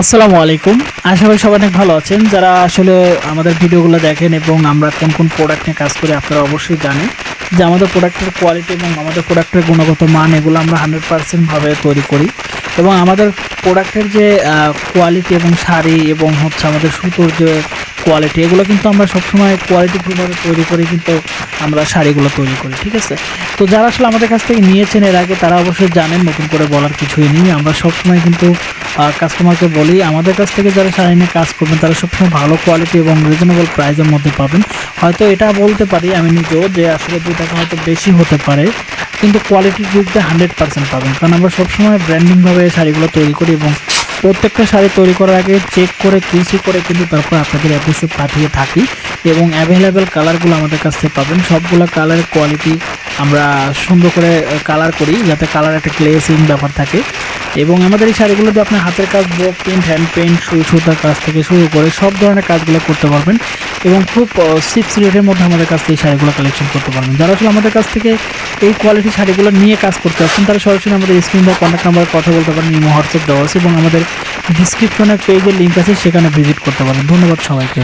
আসসালামু আলাইকুম। আশা করি সবাই অনেক ভালো আছেন। যারা আসলে আমাদের ভিডিওগুলো দেখেন এবং আমরা কোন কোন প্রোডাক্ট নিয়ে কাজ করি, আপনারা অবশ্যই জানেন যে আমাদের প্রোডাক্টের কোয়ালিটি এবং আমাদের প্রোডাক্টের গুণগত মান, এগুলো আমরা হান্ড্রেড পার্সেন্টভাবে তৈরি করি। এবং আমাদের প্রোডাক্টের যে কোয়ালিটি এবং শাড়ি এবং হচ্ছে আমাদের সুতোর যে কোয়ালিটি এগুলো কিন্তু আমরা সবসময় কোয়ালিটি কোয়ালিটিফুলভাবে তৈরি করে কিন্তু আমরা শাড়িগুলো তৈরি করি, ঠিক আছে? তো যারা আসলে আমাদের কাছ থেকে নিয়েছেন এর আগে, তারা অবশ্যই জানেন, নতুন করে বলার কিছুই নেই। আমরা সবসময় কিন্তু কাস্টমারকে বলি, আমাদের কাছ থেকে যারা শাড়ি নিয়ে কাজ করবেন, তারা সবসময় ভালো কোয়ালিটি এবং রিজনেবল প্রাইসের মধ্যে পাবেন। হয়তো এটা বলতে পারি আমি নিজেও যে আসলে দুই টাকা হয়তো বেশি হতে পারে, কিন্তু কোয়ালিটির দিক দিয়ে হান্ড্রেড পার্সেন্ট পাবেন। কারণ আমরা সবসময় ব্র্যান্ডিংভাবে শাড়িগুলো তৈরি করি এবং প্রত্যেকটা শাড়ি তৈরি করার আগে চেক করে কিউসি করে কিন্তু তারপর আপনাদের অফিসে পাঠিয়ে থাকি এবং অ্যাভেলেবেল কালারগুলো আমাদের কাছ থেকে পাবেন। সবগুলো কালারের কোয়ালিটি আমরা সুন্দর করে কালার করি যাতে কালার একটা গ্লেসিং ব্যাপার থাকে। এবং আমাদের এই শাড়িগুলোতে আপনার হাতের কাজ ব্লক প্রিন্ট হ্যান্ড পেন্ট সুতার কাজ থেকে শুরু করে সব ধরনের কাজগুলো করতে পারবেন এবং খুব সিক্স রেটের মধ্যে আমাদের কাছ থেকে এই শাড়িগুলো কালেকশন করতে পারবেন। যারা আসলে আমাদের কাছ থেকে এই কোয়ালিটি শাড়িগুলো নিয়ে কাজ করতে আসছেন, তারা সরাসরি আমাদের স্ক্রিন বা কন্ট্যাক্ট নাম্বারে কথা বলতে পারেন, ইমো, হোয়াটসঅ্যাপ দেওয়া আছে এবং আমাদের ডিসক্রিপশনে পেজের লিঙ্ক আছে, সেখানে ভিজিট করতে পারেন। ধন্যবাদ সবাইকে।